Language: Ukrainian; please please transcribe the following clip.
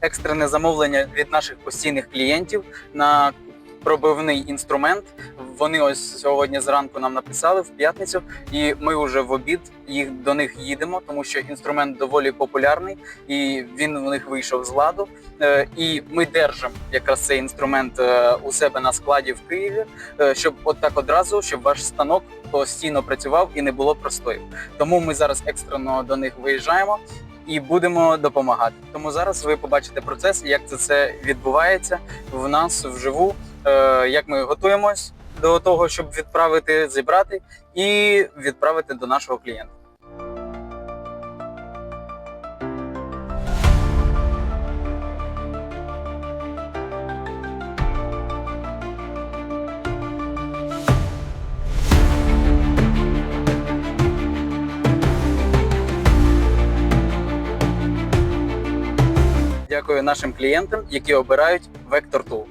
екстрене замовлення від наших постійних клієнтів на пробивний інструмент. Вони ось сьогодні зранку нам написали в п'ятницю, і ми вже в обід їх до них їдемо, тому що інструмент доволі популярний і він у них вийшов з ладу. Е, І ми держимо якраз цей інструмент е, у себе на складі в Києві, е, щоб от так одразу, щоб ваш станок постійно працював і не було простоїв. Тому ми зараз екстрено до них виїжджаємо і будемо допомагати. Тому зараз ви побачите процес, як це все відбувається в нас вживу, е, як ми готуємось до того, щоб відправити, зібрати і відправити до нашого клієнта. Дякую нашим клієнтам, які обирають Vector Tool.